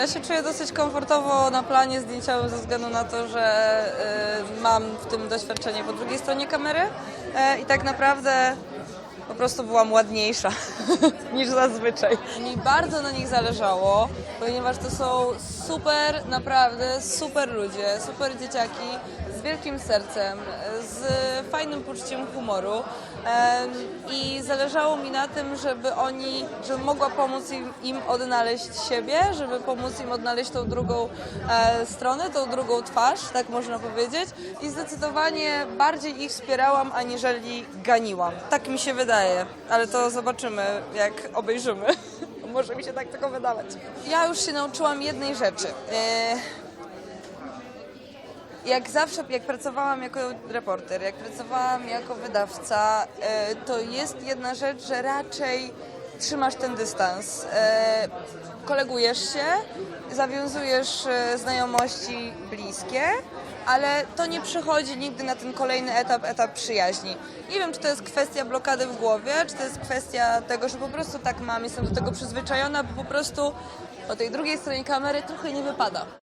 Ja się czuję dosyć komfortowo na planie zdjęciowym ze względu na to, że y, mam w tym doświadczenie po drugiej stronie kamery e, i tak naprawdę po prostu byłam ładniejsza niż zazwyczaj. Mi bardzo na nich zależało, ponieważ to są super, naprawdę super ludzie, super dzieciaki z wielkim sercem, z fajnym poczuciem humoru i zależało mi na tym, żeby oni, żebym mogła pomóc im, im odnaleźć siebie, żeby pomóc im odnaleźć tą drugą e, stronę, tą drugą twarz, tak można powiedzieć i zdecydowanie bardziej ich wspierałam, aniżeli ganiłam. Tak mi się wydaje, ale to zobaczymy, jak obejrzymy. Może mi się tak tylko wydawać. Ja już się nauczyłam jednej rzeczy. Jak zawsze, jak pracowałam jako reporter, jak pracowałam jako wydawca, e, to jest jedna rzecz, że raczej trzymasz ten dystans. E, Kolegujesz się, zawiązujesz e, znajomości bliskie, ale to nie przechodzi nigdy na ten kolejny etap, etap przyjaźni. Nie wiem, czy to jest kwestia blokady w głowie, czy to jest kwestia tego, że po prostu tak mam, jestem do tego przyzwyczajona, bo po prostu po tej drugiej stronie kamery trochę nie wypada.